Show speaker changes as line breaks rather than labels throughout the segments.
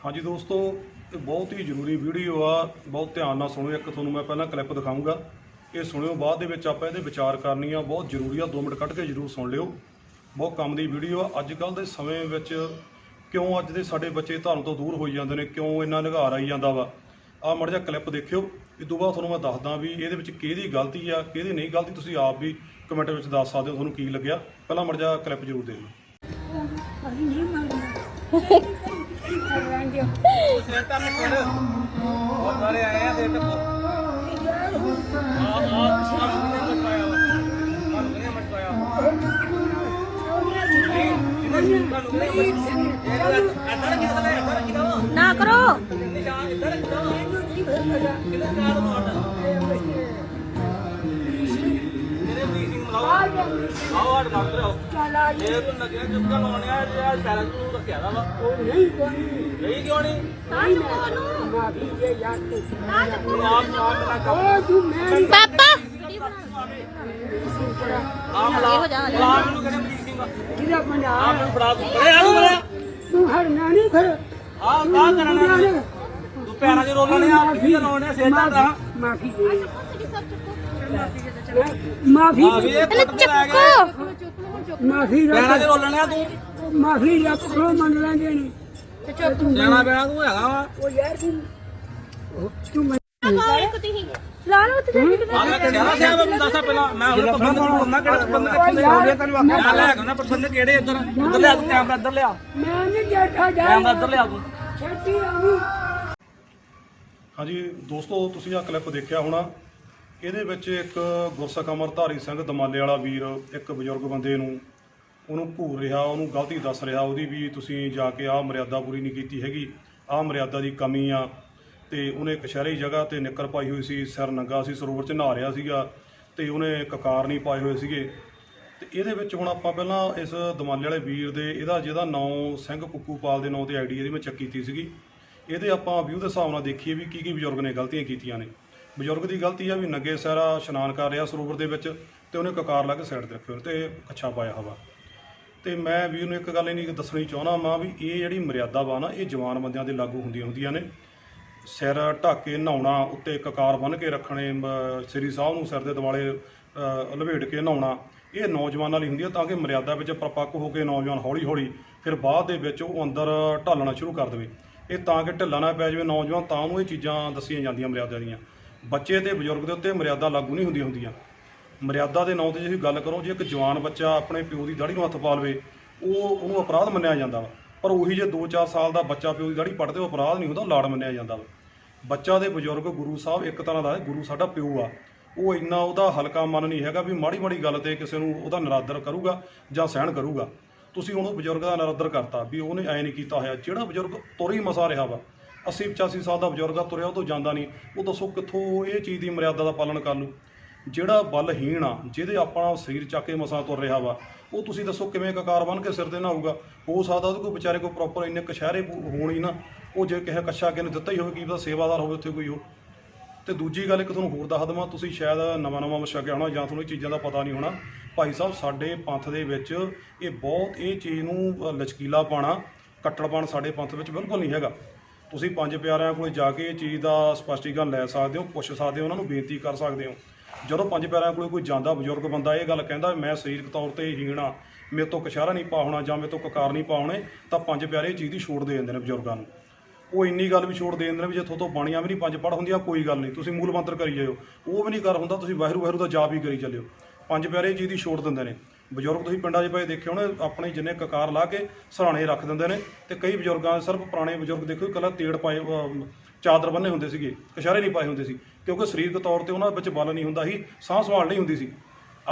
ਹਾਂਜੀ ਦੋਸਤੋ ਇਹ ਬਹੁਤ ਹੀ ਜ਼ਰੂਰੀ ਵੀਡੀਓ ਆ ਬਹੁਤ ਧਿਆਨ ਨਾਲ ਸੁਣਿਓ ਇੱਕ ਤੁਹਾਨੂੰ ਮੈਂ ਪਹਿਲਾਂ ਕਲਿੱਪ ਦਿਖਾਊਂਗਾ ਇਹ ਸੁਣਿਓ ਬਾਅਦ ਦੇ ਵਿੱਚ ਆਪਾਂ ਇਹਦੇ ਵਿਚਾਰ ਕਰਨੀ ਆ ਬਹੁਤ ਜ਼ਰੂਰੀ ਆ 2 ਮਿੰਟ ਕੱਢ ਕੇ ਜ਼ਰੂਰ ਸੁਣ ਲਿਓ ਬਹੁਤ ਕੰਮ ਦੀ ਵੀਡੀਓ ਆ ਅੱਜ ਕੱਲ ਦੇ ਸਮੇਂ ਵਿੱਚ ਕਿਉਂ ਅੱਜ ਦੇ ਸਾਡੇ ਬੱਚੇ ਧਰਮ ਤੋਂ ਦੂਰ ਹੋਈ ਜਾਂਦੇ ਨੇ ਕਿਉਂ ਇੰਨਾ ਨਿਘਾਰ ਆਈ ਜਾਂਦਾ ਵਾ ਆ ਮੜ ਜਾ ਕਲਿੱਪ ਦੇਖਿਓ ਇਸ ਤੋਂ ਬਾਅਦ ਤੁਹਾਨੂੰ ਮੈਂ ਦੱਸਦਾ ਵੀ ਇਹਦੇ ਵਿੱਚ ਕਿਹਦੀ ਗਲਤੀ ਆ ਕਿਹਦੀ ਨਹੀਂ ਗਲਤੀ ਤੁਸੀਂ ਆਪ ਵੀ ਕਮੈਂਟ ਵਿੱਚ ਦੱਸ ਸਕਦੇ ਹੋ ਤੁਹਾਨੂੰ ਕੀ ਲੱਗਿਆ ਪਹਿਲਾਂ ਮੜ ਜਾ ਕਲਿੱਪ ਜ਼ਰੂਰ ਦੇਖੋ ਲਓ
ਅਭੀ ਨਹੀਂ ਮਾਰਨਾ ਰਹਿਣ
ਬਹੁਤ ਸਾਰੇ ਆਏ ਆ ਤੇ
ਨਾ ਕਰੋ।
ਆੜ ਲੱਗ ਰਿਹਾ
ਚਲਾ
ਇਹ ਤੂੰ ਨਗਰੇ ਚੁੱਕਾ ਲਾਉਣਿਆ ਜੇ ਆ ਸਾਰਾ ਤੂੰ ਰੱਖਿਆ ਦਾ ਵਾ
ਉਹ ਨਹੀਂ ਕੋਈ
ਨਹੀਂ ਕਿਉਂ ਨਹੀਂ
ਮਾਫੀ ਜੇ ਯਾਰ ਤੂੰ
ਤੂੰ ਆਪ ਆਪ ਨਾ ਕਰ
ਤੂੰ ਮੈਂ
ਪਾਪਾ
ਆਪ ਲਾ ਲਾ ਮੈਨੂੰ ਕਹਿੰਦੇ ਮਜੀਦ ਸਿੰਘ
ਕਿਹਦਾ ਬਣਾ
ਆਪ ਨੂੰ ਫੜਾ ਤੂੰ ਅਰੇ ਆਲੂ ਬੜਾ
ਤੂੰ ਹਰ ਨਾਨੀ ਖੜ
ਆ ਕਾ ਕਰਨਾ ਤੂੰ ਪੈਰਾਂ 'ਚ ਰੋਲਣੇ ਆ ਕੀ ਲਾਉਣੇ ਸੇਧ ਦਾ
ਮਾਫੀ ਦੇ ਮਾਫੀ
ਆ ਵੀ ਇਹ ਪੁੱਤ ਤੇ ਲੈ ਗਿਆ
ਮਾਫੀ
ਪੈਰਾਂ 'ਚ ਰੋਲਣੇ ਤੂੰ?
ਮਾਫੀ ਰੱਖ ਖੋ ਮੰਨ ਲੈਂਦੇ ਨੇ।
ਸਿਆਣਾ ਪੈਣਾ ਤੂੰ ਹੈਗਾ ਵਾ।
ਉਹ ਯਾਰ ਤੂੰ ਉਹ ਤੂੰ ਮੈਂ
ਲਾਣੋ ਤੇ
ਆ ਮੈਂ ਸਿਆਣਾ ਸਿਆ ਮੈਂ ਦੱਸਾਂ ਪਹਿਲਾਂ ਮੈਂ ਹੁਣ ਪਸੰਦ ਨੂੰ ਹੁੰਦਾ ਕਿਹੜਾ ਪਸੰਦ ਕਿੱਥੇ ਹੋਣੇ ਤੈਨੂੰ ਆਖਿਆ। ਮੈਂ ਲੈ ਆਉਂਦਾ ਪਸੰਦ ਕਿਹੜੇ ਇੱਧਰ? ਇੱਧਰ ਲਿਆ ਤੂੰ ਕੈਮਰਾ ਇੱਧਰ ਲਿਆ।
ਮੈਂ ਨਹੀਂ ਡਰਦਾ ਜਾ
ਕੈਮਰਾ ਇੱਧਰ ਲਿਆ ਤੂੰ।
ਛੱਡੀ ਆਵੀਂ।
ਹਾਂਜੀ ਦੋਸਤੋ ਤੁਸੀਂ ਆਹ ਕਲਿੱਪ ਦੇਖਿਆ ਹੋਣਾ। ਇਹਦੇ ਵਿੱਚ ਇੱਕ ਗੁਰਸਿੱਖ ਅਮਰਧਾਰੀ ਸਿੰਘ ਦਮਾਲੇ ਵਾਲਾ ਵੀਰ, ਇੱਕ ਬਜ਼ੁਰਗ ਬੰਦੇ ਨੂੰ, ਉਹਨੂੰ ਘੂਰ ਰਿਹਾ, ਉਹਨੂੰ ਗਲਤੀ ਦੱਸ ਰਿਹਾ, ਉਹਦੀ ਵੀ ਤੁਸੀਂ ਜਾ ਕੇ ਆਹ ਮਰਿਆਦਾ ਪੂਰੀ ਨਹੀਂ ਕੀਤੀ ਹੈਗੀ। ਆਹ ਮਰਿਆਦਾ ਦੀ ਕਮੀ ਆ ਤੇ ਉਹਨੇ ਇੱਕ ਸ਼ਹਿਰੀ ਜਗ੍ਹਾ ਤੇ ਨਿੱਕਰ ਪਾਈ ਹੋਈ ਸੀ, ਸਿਰ ਨੰਗਾ ਸੀ ਸਰੋਵਰ 'ਚ ਨਹਾ ਰਿਹਾ ਸੀਗਾ ਤੇ ਉਹਨੇ ਕਕਾਰ ਨਹੀਂ ਪਾਏ ਹੋਏ ਸੀਗੇ। ਤੇ ਇਹਦੇ ਵਿੱਚ ਹੁਣ ਆਪਾਂ ਪਹਿਲਾਂ ਇਸ ਦਮਾਲੇ ਵਾਲੇ ਵੀਰ ਦੇ ਇਹਦਾ ਜਿਹਦਾ ਨਾਂ ਸਿੰਘ ਕੁੱਕੂਪਾਲ ਦੇ ਨਾਂ ਤੇ ਆਈਡੀ ਇਹਦੀ ਮੈਂ ਚੈੱਕ ਕੀਤੀ ਸੀਗੀ। ਇਹਦੇ ਆਪਾਂ ਵਿਊ ਦੇ ਹਿਸਾਬ ਨਾਲ ਦੇਖੀਏ ਵੀ ਕੀ ਕੀ ਬਜ਼ੁਰਗ ਨੇ ਗਲਤੀਆਂ ਕੀਤੀਆਂ ਨੇ। ਬਜ਼ੁਰਗ ਦੀ ਗਲਤੀ ਆ ਵੀ ਨੰਗੇ ਸਹਿਰਾ ਇਸ਼ਨਾਨ ਕਰ ਰਿਹਾ ਸਰੋਵਰ ਦੇ ਵਿੱਚ ਤੇ ਉਹਨੇ ਕਕਾਰ ਲਾ ਕੇ ਸਾਈਡ ਤੇ ਰੱਖਿਓ ਹੋਇਆ ਤੇ ਕੱਛਾ ਪਾਇਆ ਹਵਾ। ਤੇ ਮੈਂ ਵੀਰ ਨੂੰ ਇੱਕ ਗੱਲ ਇਹ ਨਹੀਂ ਦੱਸਣੀ ਚਾਹੁੰਦਾ ਮਾਂ ਵੀ ਇਹ ਜਿਹੜੀ ਮਰਿਆਦਾ ਵਾ ਨਾ ਇਹ ਜਵਾਨ ਬੰਦਿਆਂ ਦੇ ਲਾਗੂ ਹੁੰਦੀਆਂ ਹੁੰਦੀਆਂ ਨੇ। ਸਿਰ ਢੱਕ ਕੇ ਨਹਾਉਣਾ ਉੱਤੇ ਕਕਾਰ ਬੰਨ੍ਹ ਕੇ ਰੱਖਣੇ ਸ੍ਰੀ ਸਾਹਿਬ ਨੂੰ ਸਿਰ ਦੇ ਦੁਆਲੇ ਅ, ਕੇ ਨਹਾਉਣਾ ਇਹ ਨੌਜਵਾਨਾਂ ਲਈ ਹੁੰਦੀ ਹੈ ਤਾਂ ਕਿ ਮਰਿਆਦਾ ਵਿੱਚ ਪਰਪੱਕ ਹੋ ਕੇ ਨੌਜਵਾਨ ਹੌਲੀ ਹੌਲੀ ਫਿਰ ਬਾਅਦ ਦੇ ਵਿੱਚ ਉਹ ਅੰਦਰ ਢਾਲਣਾ ਸ਼ੁਰੂ ਕਰ ਦੇਵੇ। ਇਹ ਤਾਂ ਕਿ ਢਿੱਲਾ ਨਾ ਪੈ ਜਾਵੇ ਨੌਜਵਾਨ ਤਾਂ ਉਹਨੂੰ ਇਹ ਚੀਜ਼ਾਂ ਦੱਸੀਆਂ ਜਾਂਦੀਆਂ ਮਰਿਆਦਾ ਦੀਆਂ। ਬੱਚੇ ਤੇ ਬਜ਼ੁਰਗ ਦੇ ਉੱਤੇ ਮਰਿਆਦਾ ਲਾਗੂ ਨਹੀਂ ਹੁੰਦੀਆਂ ਹੁੰਦੀਆਂ। ਮਰਿਆਦਾ ਦੇ ਨਾਂ ਤੇ ਜੇ ਤੁਸੀਂ ਗੱਲ ਕਰੋ, ਜੇ ਇੱਕ ਜਵਾਨ ਬੱਚਾ ਆਪਣੇ ਪਿਓ ਦੀ ਦਾੜੀ ਨੂੰ ਹੱਥ ਪਾ ਲਵੇ, ਉਹ ਉਹਨੂੰ ਅਪਰਾਧ ਮੰਨਿਆ ਜਾਂਦਾ ਵਾ। ਪਰ ਉਹੀ ਜੇ 2-4 ਸਾਲ ਦਾ ਬੱਚਾ ਪਿਓ ਦੀ ਦਾੜੀ ਪੜਦੇ ਉਹ ਅਪਰਾਧ ਨਹੀਂ ਹੁੰਦਾ ਲਾੜ ਮੰਨਿਆ ਜਾਂਦਾ ਵਾ। ਬੱਚਾ ਦੇ ਬਜ਼ੁਰਗ ਗੁਰੂ ਸਾਹਿਬ ਇੱਕ ਤਰ੍ਹਾਂ ਦਾ ਗੁਰੂ ਸਾਡਾ ਪਿਓ ਆ। ਉਹ ਇੰਨਾ ਉਹਦਾ ਹਲਕਾ ਮਨ ਨਹੀਂ ਹੈਗਾ ਵੀ ਮਾੜੀ ਮਾੜੀ ਗੱਲ ਤੇ ਕਿਸੇ ਨੂੰ ਉਹਦਾ ਨਰਾਦਰ ਕਰੂਗਾ ਜਾਂ ਸਹਿਣ ਕਰੂਗਾ। ਤੁਸੀਂ ਉਹਨੂੰ ਬਜ਼ੁਰਗ ਦਾ ਨਰਾਦਰ ਕਰਤਾ ਵੀ ਉਹਨੇ ਐ ਨਹੀਂ ਕੀਤਾ ਹੋਇਆ। ਜਿਹੜਾ ਬਜ਼ੁਰਗ ਤੁਰ ਹੀ ਮਸਾ ਰਿਹਾ ਵਾ 80 85 ਸਾਲ ਦਾ ਬਜ਼ੁਰਗ ਆ ਤੁਰਿਆ ਉਹ ਤੋਂ ਜਾਂਦਾ ਨਹੀਂ। ਉਹ ਦੱਸੋ ਕਿੱਥੋਂ ਇਹ ਚੀਜ਼ ਦੀ ਮਰਿਆਦਾ ਦਾ ਪਾਲਣ ਕਰ ਲੂ ਜਿਹੜਾ ਬਲਹੀਣ ਆ ਜਿਹਦੇ ਆਪਣਾ ਸਰੀਰ ਚੱਕ ਕੇ ਮਸਾਂ ਤੁਰ ਰਿਹਾ ਵਾ ਉਹ ਤੁਸੀਂ ਦੱਸੋ ਕਿਵੇਂ ਕਕਾਰ ਬਣ ਕੇ ਸਿਰ ਤੇ ਨਹਾਊਗਾ? ਹੋ ਸਕਦਾ ਉਹਦੇ ਕੋਈ ਵਿਚਾਰੇ ਕੋਈ ਪ੍ਰੋਪਰ ਇੰਨੇ ਕਸ਼ਹਿਰੇ ਹੋਣ ਹੀ ਨਾ ਉਹ ਜੇ ਕਿਸੇ ਕੱਛਾ ਕਿਸੇ ਨੇ ਦਿੱਤਾ ਹੀ ਹੋਵੇ ਕੀ ਪਤਾ ਸੇਵਾਦਾਰ ਹੋਵੇ ਉੱਥੇ ਕੋਈ ਉਹ। ਤੇ ਦੂਜੀ ਗੱਲ ਇੱਕ ਤੁਹਾਨੂੰ ਹੋਰ ਦੱਸ ਦਵਾਂ ਤੁਸੀਂ ਸ਼ਾਇਦ ਨਵਾਂ ਨਵਾਂ ਛਕਿਆ ਹੋਣਾ ਜਾਂ ਤੁਹਾਨੂੰ ਇਹ ਚੀਜ਼ਾਂ ਦਾ ਪਤਾ ਨਹੀਂ ਹੋਣਾ। ਭਾਈ ਸਾਹਿਬ ਸਾਡੇ ਪੰਥ ਦੇ ਵਿੱਚ ਇਹ ਬਹੁਤ ਇਹ ਚੀਜ਼ ਨੂੰ ਅ, ਲਚਕੀਲਾ ਪਾਣਾ ਕੱਟੜਪਣ ਸਾਡੇ ਪੰਥ ਵਿੱਚ ਬਿਲਕੁਲ ਨਹੀਂ ਹੈਗਾ। ਤੁਸੀਂ ਪੰਜ ਪਿਆਰਿਆਂ ਕੋਲ ਜਾ ਕੇ ਇਹ ਚੀਜ਼ ਦਾ ਸਪਸ਼ਟੀਕਰਨ ਲੈ ਸਕਦੇ ਹੋ, ਪੁੱਛ ਸਕਦੇ ਹੋ, ਉਹਨਾਂ ਨੂੰ ਬੇਨਤੀ ਕਰ ਸਕਦੇ ਹੋ। ਜਦੋਂ ਪੰਜ ਪਿਆਰਿਆਂ ਕੋਲ ਕੋਈ ਜਾਂਦਾ ਬਜ਼ੁਰਗ ਬੰਦਾ, ਇਹ ਗੱਲ ਕਹਿੰਦਾ, ਮੈਂ ਸਰੀਰਕ ਤੌਰ ਤੇ ਹੀਣ ਆ, ਮੇਰੇ ਤੋਂ ਕਸ਼ਹਿਰਾ ਨਹੀਂ ਪਾ ਹੋਣਾ ਜਾਂ ਮੇਰੇ ਤੋਂ ਕਕਾਰ ਨਹੀਂ ਪਾਉਣੇ ਤਾਂ ਪੰਜ ਪਿਆਰੇ ਇਹ ਚੀਜ਼ ਦੀ ਛੋੜ ਦੇ ਦਿੰਦੇ ਨੇ ਬਜ਼ੁਰਗਾਂ ਨੂੰ। ਉਹ ਇੰਨੀ ਗੱਲ ਵੀ ਛੋੜ ਦੇ ਦਿੰਦੇ ਨੇ ਵੀ ਜੇ ਥੋਤੋਂ ਬਾਣੀਆਂ ਵੀ ਨਹੀਂ ਪੰਜ ਪੜ ਹੁੰਦੀਆਂ, ਕੋਈ ਗੱਲ ਨਹੀਂ। ਤੁਸੀਂ ਮੂਲ ਮੰਤਰ ਕਰੀ ਜਾਇਓ। ਉਹ ਵੀ ਨਹੀਂ ਕਰ ਹੁੰਦਾ, ਤੁਸੀਂ ਵਾਹਿਗੁਰੂ ਵਾਹਿਗੁਰੂ ਦਾ ਜਾਪ ਹੀ ਕਰੀ ਚੱਲਿਓ। ਪੰਜ ਪਿਆਰੇ ਇਹ ਚੀਜ਼ ਦੀ ਛੋੜ ਦਿੰਦੇ ਨੇ। ਬਜ਼ੁਰਗ ਤੁਸੀਂ ਪਿੰਡਾਂ 'ਚ ਪਏ ਦੇਖੇ ਹੋਣੇ ਆਪਣੇ ਜਿੰਨੇ ਕਕਾਰ ਲਾ ਕੇ ਸਰਾਣੇ ਰੱਖ ਦਿੰਦੇ ਨੇ ਤੇ ਕਈ ਬਜ਼ੁਰਗਾਂ ਸਿਰਫ ਪੁਰਾਣੇ ਬਜ਼ੁਰਗ ਦੇਖੋ ਇਕੱਲਾ ਤੇੜ ਪਾਏ ਅਹ, ਚਾਦਰ ਬੰਨੇ ਹੁੰਦੇ ਸੀਗੇ ਕਸ਼ਹਿਰੇ ਨਹੀਂ ਪਾਏ ਹੁੰਦੇ ਸੀ ਕਿਉਂਕਿ ਸਰੀਰਕ ਤੌਰ ਤੇ ਉਹਨਾਂ ਵਿੱਚ ਬਲ ਨਹੀਂ ਹੁੰਦਾ ਸੀ ਸਾਹ ਸੰਭਾਲ ਨਹੀਂ ਹੁੰਦੀ ਸੀ।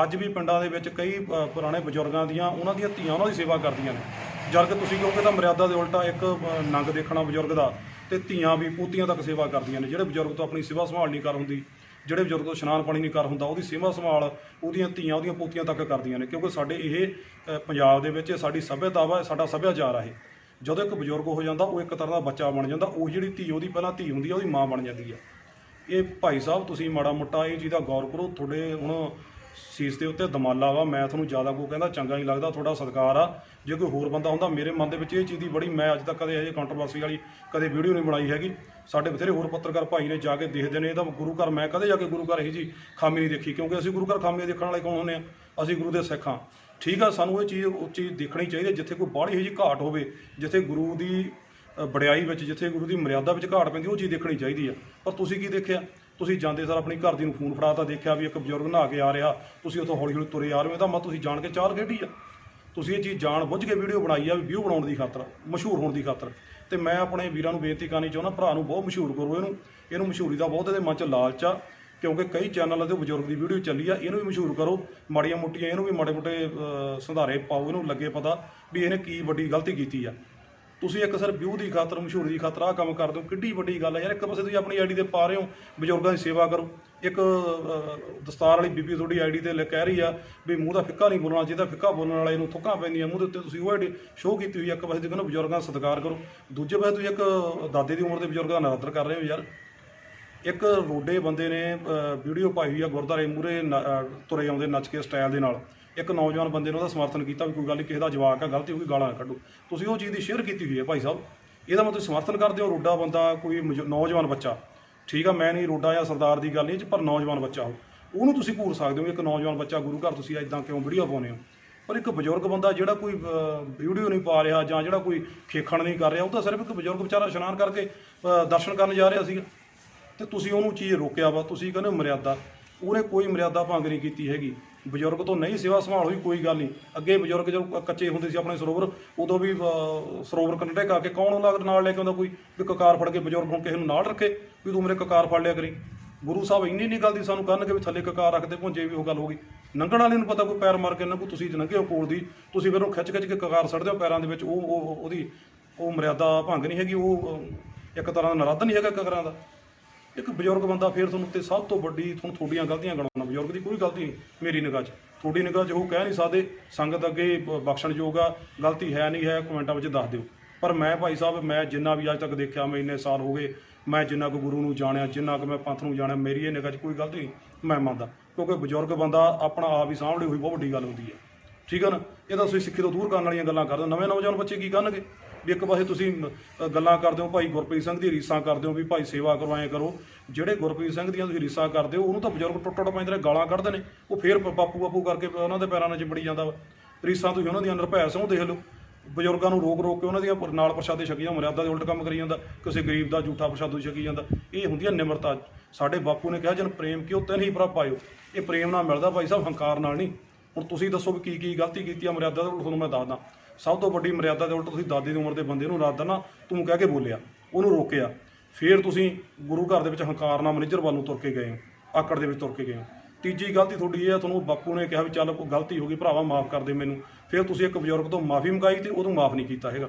ਅੱਜ ਵੀ ਪਿੰਡਾਂ ਦੇ ਵਿੱਚ ਕਈ ਅ, ਪੁਰਾਣੇ ਬਜ਼ੁਰਗਾਂ ਦੀਆਂ ਉਹਨਾਂ ਦੀਆਂ ਧੀਆਂ ਉਹਨਾਂ ਦੀ ਸੇਵਾ ਕਰਦੀਆਂ ਨੇ। ਜਦ ਕਿ ਤੁਸੀਂ ਕਹੋਗੇ ਤਾਂ ਮਰਿਆਦਾ ਦੇ ਉਲਟਾ ਇੱਕ ਅ, ਨੰਗ ਦੇਖਣਾ ਬਜ਼ੁਰਗ ਦਾ ਤੇ ਧੀਆਂ ਵੀ ਪੋਤੀਆਂ ਤੱਕ ਸੇਵਾ ਕਰਦੀਆਂ ਨੇ ਜਿਹੜੇ ਬਜ਼ੁਰਗ ਤੋਂ ਆਪਣੀ ਸੇਵਾ ਸੰਭਾਲ ਨਹੀਂ ਕਰ ਹੁੰਦੀ। ਜਿਹੜੇ ਬਜ਼ੁਰਗ ਤੋਂ ਇਸ਼ਨਾਨ ਪਾਣੀ ਨਹੀਂ ਕਰ ਹੁੰਦਾ, ਉਹਦੀ ਸੇਵਾ ਸੰਭਾਲ ਉਹਦੀਆਂ ਧੀਆਂ, ਉਹਦੀਆਂ ਪੋਤੀਆਂ ਤੱਕ ਕਰਦੀਆਂ ਨੇ, ਕਿਉਂਕਿ ਸਾਡੇ ਇਹ ਪੰਜਾਬ ਦੇ ਵਿੱਚ ਸਾਡੀ ਸੱਭਿਅਤਾ ਵਾ, ਸਾਡਾ ਸੱਭਿਆਚਾਰ ਆ ਇਹ। ਜਦੋਂ ਇੱਕ ਬਜ਼ੁਰਗ ਹੋ ਜਾਂਦਾ, ਉਹ ਇੱਕ ਤਰ੍ਹਾਂ ਦਾ ਬੱਚਾ ਬਣ ਜਾਂਦਾ, ਉਹ ਜਿਹੜੀ ਧੀ, ਉਹਦੀ ਪਹਿਲਾਂ ਧੀ ਹੁੰਦੀ ਆ, ਉਹਦੀ ਮਾਂ ਬਣ ਜਾਂਦੀ ਆ। ਇਹ ਭਾਈ ਸਾਹਿਬ, ਤੁਸੀਂ ਮਾੜਾ ਮੋਟਾ ਇਹ ਚੀਜ਼ ਦਾ ਗੌਰ ਕਰੋ, ਤੁਹਾਡੇ ਹੁਣ ਸੀਸ ਦੇ ਉੱਤੇ ਦਮਾਲਾ ਵਾ, ਮੈਂ ਤੁਹਾਨੂੰ ਜ਼ਿਆਦਾ ਕੋ ਕਹਿੰਦਾ ਚੰਗਾ ਨਹੀਂ ਲੱਗਦਾ, ਤੁਹਾਡਾ ਸਤਿਕਾਰ ਆ। ਜੇ ਕੋਈ ਹੋਰ ਬੰਦਾ ਹੁੰਦਾ, ਮੇਰੇ ਮਨ ਦੇ ਵਿੱਚ ਇਹ ਚੀਜ਼ ਦੀ ਬੜੀ, ਮੈਂ ਅੱਜ ਤੱਕ ਕਦੇ ਇਹ ਕੰਟਰੋਵਰਸੀ ਵਾਲੀ ਕਦੇ ਵੀਡੀਓ ਨਹੀਂ ਬਣਾਈ ਹੈਗੀ। ਸਾਡੇ ਬਥੇਰੇ ਹੋਰ ਪੱਤਰਕਾਰ ਭਾਈ ਨੇ ਜਾ ਕੇ ਦੇਖਦੇ ਨੇ ਇਹਦਾ ਗੁਰੂ ਘਰ, ਮੈਂ ਕਦੇ ਜਾ ਕੇ ਗੁਰੂ ਘਰ ਇਹ ਜੀ ਖਾਮੀ ਨਹੀਂ ਦੇਖੀ, ਕਿਉਂਕਿ ਅਸੀਂ ਗੁਰੂ ਘਰ ਖਾਮੀਆਂ ਦੇਖਣ ਵਾਲੇ ਕੌਣ ਹੁੰਦੇ ਆ? ਅਸੀਂ ਗੁਰੂ ਦੇ ਸਿੱਖ ਹਾਂ। ਠੀਕ ਆ, ਸਾਨੂੰ ਇਹ ਚੀਜ਼, ਉਹ ਚੀਜ਼ ਦੇਖਣੀ ਚਾਹੀਦੀ ਹੈ, ਜਿੱਥੇ ਕੋਈ ਬਾਹਲੀ ਇਹੋ ਜਿਹੀ ਘਾਟ ਹੋਵੇ, ਜਿੱਥੇ ਗੁਰੂ ਦੀ ਬੜਿਆਈ ਵਿੱਚ, ਜਿੱਥੇ ਗੁਰੂ ਦੀ ਮਰਿਆਦਾ ਵਿੱਚ ਘਾਟ ਪੈਂਦੀ, ਉਹ ਚੀਜ਼ ਦੇਖਣੀ ਚਾਹੀਦੀ ਆ। ਪਰ ਤੁਸੀਂ ਕੀ ਦੇਖਿਆ? ਤੁਸੀਂ ਜਾਂਦੇ ਸਰ ਆਪਣੀ ਘਰ ਦੀ ਨੂੰ ਫੋਨ ਫੜਾਤਾ ਦੇਖਿਆ ਵੀ ਇੱਕ ਬਜ਼ੁਰਗ ਨਹਾ ਕੇ ਆ ਰਿਹਾ, ਤੁਸੀਂ ਉੱਥੋਂ ਹੌਲੀ ਹੌਲੀ ਤੁਰੇ ਆ ਰਹੇ ਹੋ ਤਾਂ ਮਤ ਤੁਸੀਂ ਜਾਣ ਕੇ ਚਾਰ ਖੇਡੀ ਆ। ਤੁਸੀਂ ਇਹ ਚੀਜ਼ ਜਾਣ ਬੁੱਝ ਕੇ ਵੀਡੀਓ ਬਣਾਈ ਆ ਵੀ ਵਿਊ ਬਣਾਉਣ ਦੀ ਖਾਤਰ, ਮਸ਼ਹੂਰ ਹੋਣ ਦੀ ਖਾਤਰ। ਤੇ ਮੈਂ ਆਪਣੇ ਵੀਰਾਂ ਨੂੰ ਬੇਨਤੀ ਕਰਨੀ ਚਾਹੁੰਦਾ, ਭਰਾ ਨੂੰ ਬਹੁਤ ਮਸ਼ਹੂਰ ਕਰੋ ਇਹਨੂੰ। ਇਹਨੂੰ ਮਸ਼ਹੂਰੀ ਦਾ ਬਹੁਤ ਇਹਦੇ ਮਨ 'ਚ ਲਾਲਚ ਆ, ਕਿਉਂਕਿ ਕਈ ਚੈਨਲਾਂ ਤੇ ਬਜ਼ੁਰਗ ਦੀ ਵੀਡੀਓ ਚੱਲੀ ਆ, ਇਹਨੂੰ ਵੀ ਮਸ਼ਹੂਰ ਕਰੋ। ਮਾੜੀਆਂ ਮੋਟੀਆਂ ਇਹਨੂੰ ਵੀ ਮਾੜੇ ਮੋਟੇ ਸੰਧਾਰੇ ਪਾਓ, ਇਹਨੂੰ ਲੱਗੇ ਪਤਾ ਵੀ ਇਹਨੇ ਕੀ ਵੱਡੀ ਗਲਤੀ ਕੀਤੀ ਆ। ਤੁਸੀਂ ਇੱਕ ਸਰ ਵਿਊ ਦੀ ਖਾਤਰ, ਮਸ਼ਹੂਰੀ ਦੀ ਖਾਤਰ ਆਹ ਕੰਮ ਕਰਦੇ ਹੋ ਕਿੱਡੀ ਵੱਡੀ ਗੱਲ ਹੈ ਯਾਰ, ਇੱਕ ਪਾਸੇ ਤੁਸੀਂ ਆਪਣੀ ਆਈਡੀ ਤੇ ਪਾ ਰਹੇ ਹੋ, ਬਜ਼ੁਰਗਾਂ ਦੀ ਸੇਵਾ ਕਰੋ। ਇੱਕ ਦਸਤਾਰ ਵਾਲੀ ਬੀਬੀ ਤੁਹਾਡੀ ਆਈਡੀ ਤੇ ਲਿਖ- ਕਹਿ ਰਹੀ ਆ ਵੀ ਮੂੰਹ ਦਾ ਫਿੱਕਾ ਨਹੀਂ ਬੋਲਣਾ ਚਾਹੀਦਾ, ਫਿੱਕਾ ਬੋਲਣ ਵਾਲੇ ਨੂੰ ਥੁੱਕਾਂ ਪੈਂਦੀਆਂ, ਮੂੰਹ ਦੇ ਉੱਤੇ ਤੁਸੀਂ ਉਹ ਆਈਡੀ ਸ਼ੋਅ ਕੀਤੀ ਹੋਈ ਆ। ਇੱਕ ਪਾਸੇ ਤੁਸੀਂ ਕਹਿੰਦੇ ਬਜ਼ੁਰਗਾਂ ਦਾ ਸਤਿਕਾਰ ਕਰੋ। ਦੂਜੇ ਪਾਸੇ ਤੁਸੀਂ ਇੱਕ ਦਾਦੇ ਦੀ ਉਮਰ ਦੇ ਬਜ਼ੁਰਗਾਂ ਦਾ ਨਰਾਦਰ ਕਰ ਰਹੇ ਹੋ ਯਾਰ। ਇੱਕ ਰੋਡੇ ਬੰਦੇ ਨੇ ਵੀਡੀਓ ਪਾਈ ਹੋਈ ਆ ਗੁਰਦਾਰੇ ਮੂਰੇ ਤੁਰੇ ਆਉਂਦੇ ਨੱਚ ਕੇ ਸਟਾਈਲ ਦੇ ਨਾਲ। ਇੱਕ ਨੌਜਵਾਨ ਬੰਦੇ ਨੇ ਉਹਦਾ ਸਮਰਥਨ ਕੀਤਾ ਵੀ ਕੋਈ ਗੱਲ ਨਹੀਂ, ਕਿਸੇ ਦਾ ਜਵਾਕ ਆ, ਗਲਤੀ ਹੋ ਗਈ, ਗਾਲਾਂ ਨਾ ਕੱਢੋ। ਤੁਸੀਂ ਉਹ ਚੀਜ਼ ਦੀ ਸ਼ੇਅਰ ਕੀਤੀ ਹੋਈ ਹੈ ਭਾਈ ਸਾਹਿਬ। ਇਹਦਾ ਮਤਲਬ ਸਮਰਥਨ ਕਰਦੇ ਹੋ, ਰੋਡਾ ਬੰਦਾ, ਕੋਈ ਨੌਜਵਾਨ ਬੱਚਾ। ਠੀਕ ਆ, ਮੈਂ ਨਹੀਂ ਰੋਡਾ ਜਾਂ ਸਰਦਾਰ ਦੀ ਗੱਲ ਨਹੀਂ ਪਰ ਨੌਜਵਾਨ ਬੱਚਾ ਹੋ। ਉਹਨੂੰ ਤੁਸੀਂ ਘੂਰ ਸਕਦੇ ਹੋ, ਇੱਕ ਨੌਜਵਾਨ ਬੱਚਾ ਗੁਰੂ ਘਰ ਤੁਸੀਂ ਇਦਾਂ ਕਿਉਂ ਵੀਡੀਓ ਪਾਉਂਦੇ ਹੋ? ਪਰ ਇੱਕ ਬਜ਼ੁਰਗ ਬੰਦਾ ਜਿਹੜਾ ਕੋਈ ਵੀਡੀਓ ਨਹੀਂ ਪਾ ਰਿਹਾ ਜਾਂ ਜਿਹੜਾ ਕੋਈ ਖੇਖਣ ਨਹੀਂ ਕਰ ਰਿਹਾ, ਉਹ ਤਾਂ ਸਿਰਫ ਇੱਕ ਬਜ਼ੁਰਗ ਵਿਚਾਰਾ ਇਸ਼ਨਾਨ ਕਰਕੇ ਦਰਸ਼ਨ ਕਰਨ ਜਾ ਰਿਹਾ ਸੀਗਾ। ਤੇ ਤੁਸੀਂ ਉਹਨੂੰ ਚੀਜ਼ ਰੋਕਿਆ ਵਾ, ਤੁਸੀਂ ਕਹਿੰਦੇ ਹੋ ਮਰਿਆਦਾ। ਉਹਨੇ ਕੋਈ ਮਰਿਆਦਾ ਭੰਗ ਨਹੀਂ ਕੀਤੀ ਹੈਗੀ। ਬਜ਼ੁਰਗ ਤੋਂ ਨਹੀਂ ਸੇਵਾ ਸੰਭਾਲ ਹੋਈ, ਕੋਈ ਗੱਲ ਨਹੀਂ। ਅੱਗੇ ਬਜ਼ੁਰਗ ਜਦੋਂ ਕੱਚੇ ਹੁੰਦੇ ਸੀ ਆਪਣੇ ਸਰੋਵਰ, ਉਦੋਂ ਵੀ ਸਰੋਵਰ ਕੰਢੇ ਕਾ ਕੇ ਕੌਣ ਉਹਨਾਂ ਨਾਲ ਲੈ ਕੇ ਆਉਂਦਾ ਕੋਈ? ਵੀ ਕਕਾਰ ਫੜ ਕੇ ਬਜ਼ੁਰਗ ਹੁਣ ਕਿਸੇ ਨੂੰ ਨਾਲ ਰੱਖੇ, ਵੀ ਤੂੰ ਮੇਰੇ ਕਕਾਰ ਫੜ ਲਿਆ ਕਰੀ। ਗੁਰੂ ਸਾਹਿਬ ਇੰਨੀ ਨਹੀਂ ਗੱਲ ਦੀ ਸਾਨੂੰ ਕਰਨਗੇ ਵੀ ਥੱਲੇ ਕਕਾਰ ਰੱਖਦੇ ਭੁੰਜੇ ਵੀ ਉਹ ਗੱਲ ਹੋ ਗਈ। ਲੰਘਣ ਵਾਲੇ ਨੂੰ ਪਤਾ ਕੋਈ ਪੈਰ ਮਾਰ ਕੇ ਨਾ ਕੋਈ ਤੁਸੀਂ ਲੰਘੇ ਹੋ ਕੋਲ ਦੀ। ਤੁਸੀਂ ਫਿਰ ਉਹ ਖਿੱਚ ਖਿੱਚ ਕੇ ਕਕਾਰ ਸੜਦੇ ਹੋ ਪੈਰਾਂ ਦੇ ਵਿੱਚ, ਉਹ, ਉਹ- ਉਹਦੀ, ਉਹ ਮਰਿਆਦਾ ਭੰਗ ਨਹੀਂ ਹੈਗੀ, ਉਹ ਇੱਕ ਤਰ੍ਹਾਂ ਦਾ ਨਰਾਧ ਨਹੀਂ ਹੈਗਾ ਕਕਾਰਾਂ ਦਾ। ਇੱਕ ਬਜ਼ੁਰਗ ਬੰਦਾ ਫੇਰ ਤੁਹਾਨੂੰ ਤੇ ਸਭ ਤੋਂ ਵੱਡੀ ਤੁਹਾਨੂੰ ਤੁਹਾਡੀਆਂ ਗਲਤੀਆਂ ਗਣਾਉਣਾ, ਬਜ਼ੁਰਗ ਦੀ ਕੋਈ ਗਲਤੀ ਨਹੀਂ, ਮੇਰੀ ਨਿਗਾਹ 'ਚ। ਤੁਹਾਡੀ ਨਿਗਾਹ 'ਚ ਉਹ ਕਹਿ ਨਹੀਂ ਸਕਦੇ, ਸੰਗਤ ਅੱਗੇ ਬਖਸ਼ਣਯੋਗ ਆ, ਗਲਤੀ ਹੈ ਨਹੀਂ ਹੈ, ਕਮੈਂਟਾਂ ਵਿੱਚ ਦੱਸ ਦਿਓ। ਪਰ ਮੈਂ ਭਾਈ ਸਾਹਿਬ, ਮੈਂ ਜਿੰਨਾ ਵੀ ਅੱਜ ਤੱਕ ਦੇਖਿਆ, ਮੈਂ ਇੰਨੇ ਸਾਲ ਹੋ ਗਏ, ਮੈਂ ਜਿੰਨਾ ਕੁ ਗੁਰੂ ਨੂੰ ਜਾਣਿਆ, ਜਿੰਨਾ ਕੁ ਮੈਂ ਪੰਥ ਨੂੰ ਜਾਣਿਆ, ਮੇਰੀ ਇਹ ਨਿਗਾਹ 'ਚ ਕੋਈ ਗਲਤੀ ਨਹੀਂ, ਮੈਂ ਮੰਨਦਾ। ਕਿਉਂਕਿ ਬਜ਼ੁਰਗ ਬੰਦਾ ਆਪਣਾ ਆਪ ਹੀ ਸਾਂਭਲੀ ਹੋਈ ਬਹੁਤ ਵੱਡੀ ਗੱਲ ਹੁੰਦੀ ਹੈ। ਠੀਕ ਹੈ ਨਾ? ਇਹ ਤਾਂ ਤੁਸੀਂ ਸਿੱਖੀ ਤੋਂ ਦੂਰ ਕਰਨ ਵਾਲੀਆਂ ਗੱਲਾਂ ਕਰਦੇ ਹੋ। ਨਵੇਂ ਨੌਜਵਾਨ ਬੱਚੇ ਕੀ ਕਰਨਗੇ? ਵੀ ਇੱਕ ਪਾਸੇ ਤੁਸੀਂ ਅ, ਗੱਲਾਂ ਕਰਦੇ ਹੋ ਭਾਈ ਗੁਰਪ੍ਰੀਤ ਸਿੰਘ ਦੀ ਰੀਸਾਂ ਕਰਦੇ ਹੋ ਵੀ ਭਾਈ ਸੇਵਾ ਕਰੋ ਐਂ ਕਰੋ। ਜਿਹੜੇ ਗੁਰਪ੍ਰੀਤ ਸਿੰਘ ਦੀਆਂ ਤੁਸੀਂ ਰੀਸਾਂ ਕਰਦੇ ਹੋ ਉਹਨੂੰ ਤਾਂ ਬਜ਼ੁਰਗ ਟੁੱਟ ਟੁੱਟ ਪੈਂਦੇ ਨੇ ਗਾਲਾਂ ਕੱਢਦੇ ਨੇ। ਉਹ ਫੇਰ ਪ- ਬਾਪੂ ਬਾਪੂ ਕਰਕੇ ਉਹਨਾਂ ਦੇ ਪੈਰਾਂ ਨਾਲ ਚਿੰਬੜੀ ਜਾਂਦਾ ਵਾ। ਰੀਸਾਂ ਤੁਸੀਂ ਉਹਨਾਂ ਦੀਆਂ ਨਿਰਭੈ ਸਿੰਘ ਦੇਖ ਲਓ। ਬਜ਼ੁਰਗਾਂ ਨੂੰ ਰੋਕ ਰੋਕ ਕੇ ਉਹਨਾਂ ਦੀਆਂ ਪਰ- ਨਾਲ ਪ੍ਰਸ਼ਾਦੇ ਛਕੀ ਜਾਂ ਮਰਿਆਦਾ ਦੇ ਉਲਟ ਕੰਮ ਕਰੀ ਜਾਂਦਾ। ਕਿਸੇ ਗਰੀਬ ਦਾ ਝੂਠਾ ਪ੍ਰਸ਼ਾਦੂ ਛਕੀ ਜਾਂਦਾ। ਇਹ ਹੁੰਦੀ ਹੈ ਨਿਮਰਤਾ। ਸਾਡੇ ਬਾਪੂ ਨੇ ਕਿਹਾ ਜਨ ਪ੍ਰੇਮ ਕਿਉ ਤੈਨ ਹੀ ਭਰਾ ਪਾਇਓ? ਇਹ ਪ੍ਰੇਮ ਨਾਲ ਮਿਲਦਾ ਭਾਈ ਸਾਹਿਬ ਹੰਕਾਰ ਨਾਲ ਨਹੀਂ। ਹੁਣ ਤੁਸੀਂ ਦੱਸੋ ਵੀ ਕੀ ਕੀ ਗਲਤੀ ਕੀਤੀ ਆ ਮਰਿਆਦਾ ਦੇ ਉਲਟ ਤੁਹਾਨੂੰ ਮੈਂ ਦੱਸਦਾ। ਸਭ ਤੋਂ ਵੱਡੀ ਮਰਿਆਦਾ ਦੇ ਉਲਟ ਤੁਸੀਂ ਦਾਦੀ ਦੀ ਉਮਰ ਦੇ ਬੰਦੇ ਨੂੰ ਰਾਦਾ ਨਾ ਤੂੰ ਕਹਿ ਕੇ ਬੋਲਿਆ, ਉਹਨੂੰ ਰੋਕਿਆ। ਫਿਰ ਤੁਸੀਂ ਗੁਰੂ ਘਰ ਦੇ ਵਿੱਚ ਹੰਕਾਰ ਨਾਲ ਮੈਨੇਜਰ ਵੱਲ ਨੂੰ ਤੁਰ ਕੇ ਗਏ ਹੋ ਆਕੜ ਦੇ ਵਿੱਚ ਤੁਰ ਕੇ ਗਏ। ਹੋ ਤੀਜੀ ਗਲਤੀ ਤੁਹਾਡੀ ਇਹ ਆ ਤੁਹਾਨੂੰ ਬਾਪੂ ਨੇ ਕਿਹਾ ਵੀ ਚੱਲ ਕੋਈ ਗਲਤੀ ਹੋ ਗਈ, ਭਰਾਵਾ ਮਾਫ ਕਰ ਦੇ ਮੈਨੂੰ। ਫਿਰ ਤੁਸੀਂ ਇੱਕ ਬਜ਼ੁਰਗ ਤੋਂ ਮਾਫੀ ਮੰਗਾਈ ਤੇ ਉਹਨੂੰ ਮਾਫ ਨਹੀਂ ਕੀਤਾ ਹੈਗਾ।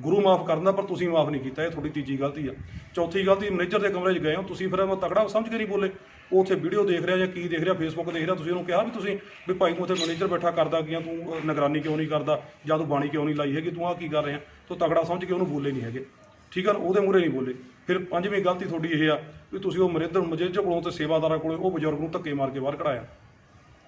ਗੁਰੂ ਮਾਫ ਕਰਦਾ ਪਰ ਤੁਸੀਂ ਮਾਫ ਨਹੀਂ ਕੀਤਾ, ਇਹ ਤੁਹਾਡੀ ਤੀਜੀ ਗਲਤੀ ਆ। ਚੌਥੀ ਗਲਤੀ, ਮੈਨੇਜਰ ਦੇ ਕਮਰੇ 'ਚ ਗਏ ਹੋ, ਤੁਸੀਂ ਫਿਰ ਮੈਂ ਤਕੜਾ ਸਮਝ ਕੇ ਨਹੀਂ ਬੋਲੇ। ਉਹ ਉੱਥੇ ਵੀਡੀਓ ਦੇਖ ਰਿਹਾ ਜਾਂ ਕੀ ਦੇਖ ਰਿਹਾ ਫੇਸਬੁੱਕ ਦੇਖ ਰਿਹਾ, ਤੁਸੀਂ ਉਹਨੂੰ ਕਿਹਾ ਵੀ ਤੁਸੀਂ ਵੀ ਭਾਈ ਤੂੰ ਉੱਥੇ ਮੈਨੇਜਰ ਬੈਠਾ ਕਰਦਾ ਕਿ ਤੂੰ ਨਿਗਰਾਨੀ ਕਿਉਂ ਨਹੀਂ ਕਰਦਾ, ਜਾਂ ਤੂੰ ਬਾਣੀ ਕਿਉਂ ਨਹੀਂ ਲਾਈ ਹੈਗੀ, ਤੂੰ ਆ ਕੀ ਕਰ ਰਿਹਾ? ਤੂੰ ਤਕੜਾ ਸਮਝ ਕੇ ਉਹਨੂੰ ਬੋਲੇ ਨਹੀਂ ਹੈਗੇ। ਠੀਕ ਆ ਨਾ? ਉਹਦੇ ਮੂਹਰੇ ਨਹੀਂ ਬੋਲੇ। ਫਿਰ ਪੰਜਵੀਂ ਗਲਤੀ ਤੁਹਾਡੀ ਇਹ ਆ ਵੀ ਤੁਸੀਂ ਉਹ ਮਰੇਦਰ ਮਜੇਜਰ ਕੋਲੋਂ ਤੇ ਸੇਵਾਦਾਰਾਂ ਕੋਲੋਂ ਉਹ ਬਜ਼ੁਰਗ ਨੂੰ ਧੱਕੇ ਮਾਰ ਕੇ ਬਾਹਰ ਕਢਾਇਆ।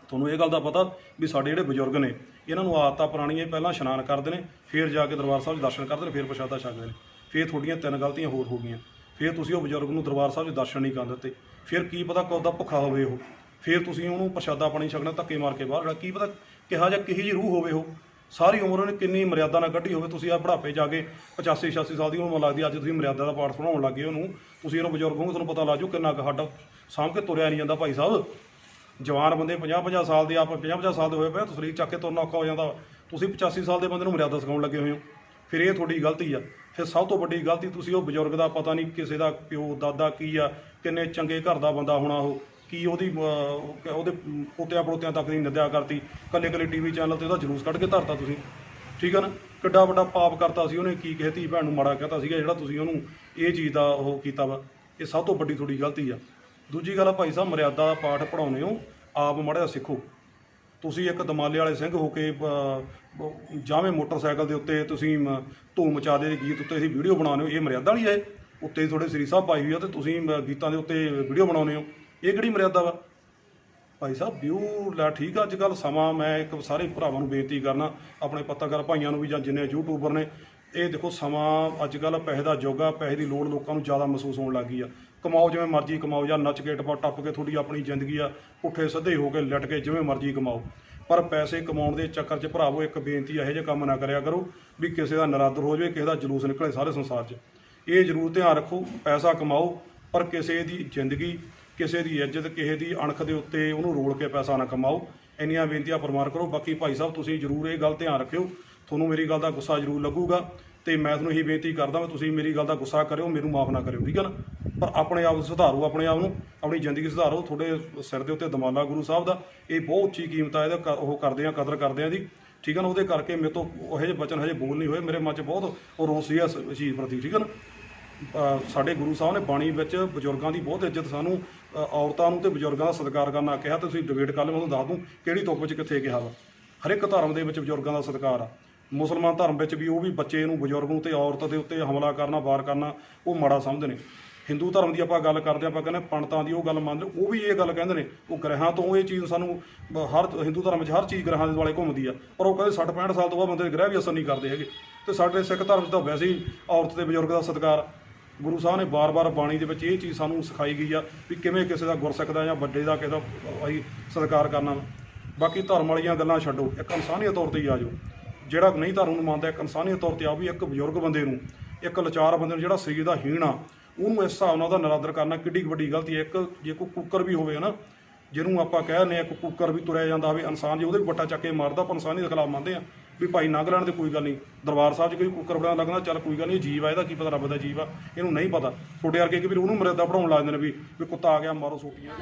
ਤੁਹਾਨੂੰ ਇਹ ਗੱਲ ਦਾ ਪਤਾ ਵੀ ਸਾਡੇ ਜਿਹੜੇ ਬਜ਼ੁਰਗ ਨੇ, ਇਹਨਾਂ ਨੂੰ ਆਦਤਾਂ ਪੁਰਾਣੀਆਂ ਪਹਿਲਾਂ ਇਸ਼ਨਾਨ ਕਰਦੇ ਨੇ, ਫਿਰ ਜਾ ਕੇ ਦਰਬਾਰ ਸਾਹਿਬ 'ਚ ਦਰਸ਼ਨ ਕਰਦੇ ਨੇ, ਫਿਰ ਪ੍ਰਸ਼ਾਦਾ ਛਕਦੇ ਨੇ। ਫਿਰ ਤੁਹਾਡੀਆਂ ਤਿੰਨ ਗਲਤੀਆਂ ਹੋਰ ਹੋ ਗਈਆਂ। ਫਿਰ ਤੁਸੀਂ ਉਹ ਬਜ਼ੁਰਗ ਨੂੰ ਦਰਬਾਰ ਸਾਹਿਬ 'ਚ ਦਰਸ਼ਨ ਨਹੀਂ ਕਰਨ ਦਿੱਤੇ। ਫਿਰ ਕੀ ਪਤਾ ਕਦੋਂ ਦਾ ਭੁੱਖਾ ਹੋਵੇ ਉਹ। ਫਿਰ ਤੁਸੀਂ ਉਹਨੂੰ ਪ੍ਰਸ਼ਾਦਾ ਪਾਣੀ ਛਕਣਾ, ਧੱਕੇ ਮਾਰ ਕੇ ਬਾਹਰ ਕੀ ਪਤਾ ਕਿਹਾ ਜਾਂ ਕਿਹੀ ਜੀ ਰੂਹ ਹੋਵੇ ਉਹ। ਸਾਰੀ ਉਮਰ ਉਹਨੇ ਕਿੰਨੀ ਮਰਿਆਦਾ ਨਾਲ ਕੱਢੀ ਹੋਵੇ। ਤੁਸੀਂ ਆ ਬੁਢਾਪੇ ਜਾ ਕੇ 85 86 ਸਾਲ ਦੀ ਉਮਰ ਲੱਗਦੀ, ਅੱਜ ਤੁਸੀਂ ਮਰਿਆਦਾ ਦਾ ਪਾਠ ਸੁਣਾਉਣ ਲੱਗੇ ਉਹਨੂੰ, ਤੁਸੀਂ ਇਹਨੂੰ ਬਜ਼ੁਰਗ ਹੋ ਤੁਹਾਨੂੰ ਪਤਾ ਲੱਗ ਜਾਊ ਕਿੰਨਾ ਕੁ ਸਾਡਾ ਸਾਂਭ ਕੇ ਤੁਰਿਆ ਨਹੀਂ ਜਾਂਦਾ ਭਾਈ ਸਾਹਿਬ। ਜਵਾਨ ਬੰਦੇ 50 50 ਸਾਲ ਦੇ ਆਪ 50 50 ਸਾਲ ਦੇ ਹੋਏ ਪਏ ਤੁਸੀਂ ਚੱਕ ਕੇ ਤੁਰਨਾ ਔਖਾ ਹੋ ਜਾਂਦਾ ਵਾ। ਤੁਸੀਂ 85 ਸਾਲ ਦੇ ਬੰਦੇ ਨੂੰ ਮਰਿਆਦਾ ਸਿਖਾਉਣ ਲੱਗੇ ਹੋਏ ਹੋ। ਫਿਰ ਇਹ ਤੁਹਾਡੀ ਗਲਤੀ ਆ। ਫਿਰ ਸਭ ਤੋਂ ਵੱਡੀ ਗਲਤੀ ਤੁਸੀਂ ਉਹ ਬਜ਼ੁਰਗ ਦਾ, ਪਤਾ ਨਹੀਂ ਕਿਸੇ ਦਾ ਪਿਓ, ਦਾਦਾ ਕੀ ਆ, ਕਿੰਨੇ ਚੰਗੇ ਘਰ ਦਾ ਬੰਦਾ ਹੋਣਾ ਉਹ, ਕੀ ਉਹਦੀ ਉਹਦੇ ਪੋਤਿਆਂ ਪੜੋਤਿਆਂ ਤੱਕ ਦੀ ਨਿੰਦਿਆ ਕਰਤੀ। ਕੱਲੇ ਕੱਲੇ ਟੀਵੀ ਚੈਨਲ ਤੇ ਉਹਦਾ ਜਲੂਸ ਕੱਢ ਕੇ ਧਰਤਾ ਤੁਸੀਂ। ਠੀਕ ਆ ਨਾ? ਕਿੱਡਾ ਵੱਡਾ ਪਾਪ ਕਰਤਾ ਸੀ ਉਹਨੇ, ਕੀ ਕਹੇ ਧੀ ਭੈਣ ਨੂੰ ਮਾੜਾ ਕਹਤਾ ਸੀਗਾ ਜਿਹੜਾ ਤੁਸੀਂ ਉਹਨੂੰ ਇਹ ਚੀਜ਼ ਦਾ ਉਹ ਕੀਤਾ ਵਾ। ਇਹ ਸਭ ਤੋਂ ਵੱਡੀ ਤੁਹਾਡੀ ਗਲਤੀ ਆ। ਦੂਜੀ ਗੱਲ ਭਾਈ ਸਾਹਿਬ ਮਰਿਆਦਾ ਦਾ ਪਾਠ ਪੜਾਉਨੇ ਹੋ ਆਪ ਮਾੜਾ ਸਿੱਖੋ। ਤੁਸੀਂ ਇੱਕ ਦਮਾਲੇ ਵਾਲੇ ਸਿੰਘ ਹੋ ਕੇ ਅਹ, ਜਾਵੇਂ ਮੋਟਰਸਾਈਕਲ ਦੇ ਉੱਤੇ ਤੁਸੀਂ ਮ- ਧੂਮ ਮਚਾ ਦੇ ਗੀਤ ਉੱਤੇ ਅਸੀਂ ਵੀਡੀਓ ਬਣਾਉਂਦੇ ਹੋ ਇਹ ਮਰਿਆਦਾ ਵਾਲੀ ਹੈ। ਉੱਤੇ ਤੁਹਾਡੇ ਸ੍ਰੀ ਸਾਹਿਬ ਪਾਈ ਹੋਈ ਆ ਤੇ ਤੁਸੀਂ ਗੀਤਾਂ ਦੇ ਉੱਤੇ ਵੀਡੀਓ ਬਣਾਉਂਦੇ ਹੋ। ਇਹ ਕਿਹੜੀ ਮਰਿਆਦਾ ਵਾ? ਭਾਈ ਸਾਹਿਬ ਵਿਊ ਲੈ ਠੀਕ ਆ ਅੱਜ ਕੱਲ ਸਮਾਂ ਮੈਂ ਇੱਕ ਸਾਰੇ ਭਰਾਵਾਂ ਨੂੰ ਬੇਨਤੀ ਕਰਨਾ ਆਪਣੇ ਪੱਤਰਕਾਰ ਭਾਈਆਂ ਨੂੰ ਵੀ ਜਾਂ ਜਿੰਨੇ ਯੂਟਿਊਬਰ ਨੇ ਇਹ ਦੇਖੋ ਸਮਾਂ ਅੱਜ ਕੱਲ ਪੈਸੇ ਦਾ ਯੁੱਗ ਆ ਪੈਸੇ ਦੀ ਲੋੜ ਲੋਕਾਂ ਨੂੰ ਜ਼ਿਆਦਾ ਮਹਿਸੂਸ ਹੋਣ ਲੱਗ ਗਈ ਆ। ਕਮਾਓ ਜਿਵੇਂ ਮਰਜ਼ੀ ਕਮਾਓ ਜਾਂ ਨੱਚ ਕੇ ਟਪਾ, ਟੱਪ ਕੇ ਤੁਹਾਡੀ ਆਪਣੀ ਜ਼ਿੰਦਗੀ ਆ, ਪੁੱਠੇ ਸਿੱਧੇ ਹੋ ਕੇ ਲਟ ਕੇ ਜਿਵੇਂ ਮਰਜ਼ੀ ਕਮਾਓ। ਪਰ ਪੈਸੇ ਕਮਾਉਣ ਦੇ ਚੱਕਰ 'ਚ ਭਰਾਵੋ, ਇੱਕ ਬੇਨਤੀ ਇਹੋ ਜਿਹਾ ਕੰਮ ਨਾ ਕਰਿਆ ਕਰੋ ਵੀ ਕਿਸੇ ਦਾ ਨਰਾਦਰ ਹੋ ਜਾਵੇ, ਕਿਸੇ ਦਾ ਜਲੂਸ ਨਿਕਲੇ ਸਾਰੇ ਸੰਸਾਰ 'ਚ। ਇਹ ਜ਼ਰੂਰ ਧਿਆਨ ਰੱਖੋ, ਪੈਸਾ ਕਮਾਓ, ਪਰ ਕਿਸੇ ਦੀ ਜ਼ਿੰਦਗੀ, ਕਿਸੇ ਦੀ ਇੱਜ਼ਤ, ਕਿਸੇ ਦੀ ਅਣਖ ਦੇ ਉੱਤੇ ਉਹਨੂੰ ਰੋਲ ਕੇ ਪੈਸਾ ਨਾ ਕਮਾਓ। ਇੰਨੀਆਂ ਬੇਨਤੀਆਂ ਪਰਮਾਰ ਕਰੋ। ਬਾਕੀ ਭਾਈ ਸਾਹਿਬ, ਤੁਸੀਂ ਜ਼ਰੂਰ ਇਹ ਗੱਲ ਧਿਆਨ ਰੱਖਿਓ। ਤੁਹਾਨੂੰ ਮੇਰੀ ਗੱਲ ਦਾ ਗੁੱਸਾ ਜ਼ਰੂਰ ਲੱਗੂਗਾ ਤੇ ਮੈਂ ਤੁਹਾਨੂੰ ਇਹੀ ਬੇਨਤੀ ਕਰਦਾ ਵੀ, ਤੁਸੀਂ ਮੇਰੀ ਗੱਲ ਦਾ ਗੁੱਸਾ ਕਰਿਓ, ਮੈਨੂੰ ਮਾਫ ਨਾ ਕਰਿਓ। ਠੀਕ ਹੈ ਨਾ? ਪਰ ਆਪਣੇ ਆਪ ਨੂੰ ਸੁਧਾਰੋ, ਆਪਣੇ ਆਪ ਨੂੰ ਆਪਣੀ ਜ਼ਿੰਦਗੀ ਸੁਧਾਰੋ। ਤੁਹਾਡੇ ਸਿਰ ਦੇ ਉੱਤੇ ਦਮਾਲਾ ਗੁਰੂ ਸਾਹਿਬ ਦਾ, ਇਹ ਬਹੁਤ ਉੱਚੀ ਕੀਮਤ ਆ, ਇਹਦਾ ਕ- ਉਹ ਕਰਦੇ ਆ, ਕਦਰ ਕਰਦੇ ਆ ਜੀ। ਠੀਕ ਹੈ ਨਾ? ਉਹਦੇ ਕਰਕੇ ਮੇਰੇ ਤੋਂ ਉਹੋ ਜਿਹੇ ਬਚਨ ਹਜੇ ਬੋਲ ਨਹੀਂ ਹੋਏ। ਮੇਰੇ ਮਨ 'ਚ ਬਹੁਤ ਉਹ ਰੋਸ ਸੀ ਇਸ ਚੀਜ਼ ਪ੍ਰਤੀ, ਠੀਕ ਹੈ ਨਾ? ਸਾਡੇ ਗੁਰੂ ਸਾਹਿਬ ਨੇ ਬਾਣੀ ਵਿੱਚ ਬਜ਼ੁਰਗਾਂ ਦੀ ਬਹੁਤ ਇੱਜ਼ਤ ਸਾਨੂੰ ਔਰਤਾਂ ਨੂੰ ਤੇ ਬਜ਼ੁਰਗਾਂ ਦਾ ਸਤਿਕਾਰ ਕਰਨਾ ਕਿਹਾ। ਤੇ ਤੁਸੀਂ ਡਿਬੇਟ ਕਰ ਲਓ, ਮੈਂ ਤੁਹਾਨੂੰ ਦੱਸ ਦੂੰ ਕਿਹੜੀ ਤੁਕ ਵਿੱਚ ਕਿੱਥੇ ਕਿਹਾ ਵਾ। ਹਰ ਇੱਕ ਧਰਮ ਦੇ ਵਿੱਚ ਬਜ਼ੁਰਗਾਂ ਦਾ ਸਤਿਕਾਰ ਆ। ਮੁਸਲਮਾਨ ਧਰਮ ਵਿੱਚ ਵੀ ਉਹ ਵੀ ਬੱਚੇ ਨੂੰ, ਬਜ਼ੁਰਗ ਨੂੰ ਤੇ ਔਰਤ ਦੇ ਉੱਤੇ ਹਮਲਾ ਕਰਨਾ, ਵਾਰ ਕਰਨਾ, ਉਹ ਮਾੜਾ ਸਮਝਦੇ ਨੇ। ਹਿੰਦੂ ਧਰਮ ਦੀ ਆਪਾਂ ਗੱਲ ਕਰਦੇ ਹਾਂ, ਆਪਾਂ ਕਹਿੰਦੇ ਪੰਡਤਾਂ ਦੀ ਉਹ ਗੱਲ ਮੰਨ ਲਓ ਉਹ ਵੀ ਇਹ ਗੱਲ ਕਹਿੰਦੇ ਨੇ ਉਹ ਗ੍ਰਹਿਾਂ ਤੋਂ ਇਹ ਚੀਜ਼ ਸਾਨੂੰ ਹਰ ਹਿੰਦੂ ਧਰਮ 'ਚ ਹਰ ਚੀਜ਼ ਗ੍ਰਹਿਾਂ ਦੇ ਦੁਆਲੇ ਘੁੰਮਦੀ ਆ ਪਰ ਉਹ ਕਹਿੰਦੇ 60 65 ਸਾਲ ਤੋਂ ਬਾਅਦ ਬੰਦੇ ਦੇ ਗ੍ਰਹਿ ਵੀ ਅਸਰ ਨਹੀਂ ਕਰਦੇ ਹੈਗੇ। ਤੇ ਸਾਡੇ ਸਿੱਖ ਧਰਮ 'ਚ ਤਾਂ ਵੈਸੇ ਹੀ ਔਰਤ ਤੇ ਬਜ਼ੁਰਗ ਦਾ ਸਤਿਕਾਰ ਗੁਰੂ ਸਾਹਿਬ ਨੇ ਬਾਰ-ਬਾਰ ਬਾਣੀ ਦੇ ਵਿੱਚ ਇਹ ਚੀਜ਼ ਸਾਨੂੰ ਸਿਖਾਈ ਗਈ ਆ ਵੀ ਕਿਵੇਂ ਕਿਸੇ ਦਾ ਗੁਰਸਿੱਖ ਦਾ ਜਾਂ ਵੱਡੇ ਦਾ ਕਿਸੇ ਦਾ ਅਸੀਂ ਸਤਿਕਾਰ ਕਰਨਾ। ਬਾਕੀ ਧਰਮ ਵਾਲੀਆਂ ਗੱਲਾਂ ਛੱਡੋ ਇੱਕ ਇਨਸਾਨੀਅਤ ਤੌਰ ਤੇ ਹੀ ਆ ਜਾਓ। ਜਿਹੜਾ ਨਹੀਂ ਧਰਮ ਨੂੰ ਮੰਨਦਾ ਇੱਕ ਇਨਸਾਨੀਅਤ ਤੌਰ ਤੇ ਆ ਵੀ ਇੱਕ ਬਜ਼ੁਰਗ ਬੰਦੇ ਨੂੰ ਇੱਕ ਲਾਚਾਰ ਬੰਦੇ ਨੂੰ ਜਿਹੜਾ ਸਰੀਰ ਦਾ ਹੀਣ ਆ ਉਹਨੂੰ ਇਸ ਹਿਸਾਬ ਨਾਲ ਉਹਦਾ ਨਰਾਦਰ ਕਰਨਾ ਕਿੱਡੀ ਕੁ ਵੱਡੀ ਗਲਤੀ ਹੈ। ਇੱਕ ਜੇ ਕੋਈ ਕੁੱਕਰ ਵੀ ਹੋਵੇ ਨਾ ਜਿਹਨੂੰ ਆਪਾਂ ਕਹਿ ਦਿੰਦੇ ਆ ਇੱਕ ਕੁੱਕਰ ਵੀ ਤੁਰਿਆ ਜਾਂਦਾ ਹੋਵੇ ਇਨਸਾਨ ਜੇ ਉਹਦੇ ਵੀ ਬੱਟਾ ਚੱਕ ਕੇ ਮਾਰਦਾ ਆਪਾਂ ਇਨਸਾਨੀ ਦੇ ਖਿਲਾਫ ਮੰਨਦੇ ਆ ਵੀ ਭਾਈ ਨੰਗ ਲੈਣ ਤੇ ਕੋਈ ਗੱਲ ਨਹੀਂ। ਦਰਬਾਰ ਸਾਹਿਬ 'ਚ ਕੋਈ ਕੁੱਕਰ ਬਣਾ ਲੱਗਦਾ ਚੱਲ ਕੋਈ ਗੱਲ ਨਹੀਂ ਜੀਵ ਆ ਇਹਦਾ ਕੀ ਪਤਾ ਰੱਬ ਦਾ ਜੀਵ ਆ ਇਹਨੂੰ ਨਹੀਂ ਪਤਾ। ਛੋਟੇ ਵਰਗੇ ਕਿ ਵੀ ਉਹਨੂੰ ਮਰਿਆਦਾ ਬਣਾਉਣ ਲੱਗ ਜਾਂਦੇ ਨੇ ਵੀ ਵੀ ਕੁੱਤਾ ਆ ਗਿਆ ਮਾਰੋ ਸੋਟੀਆਂ।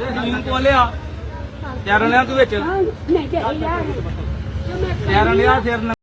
ਇਹ ਜ਼ਮੀਨ ਕੋਲ ਲਿਆ ਤੂੰ ਵਿੱਚ
ਹਾਂ ਨਹੀਂ ਤੇ ਯਾਰ ਮੈਂ
ਚਾਰਨ ਲਿਆ ਫਿਰ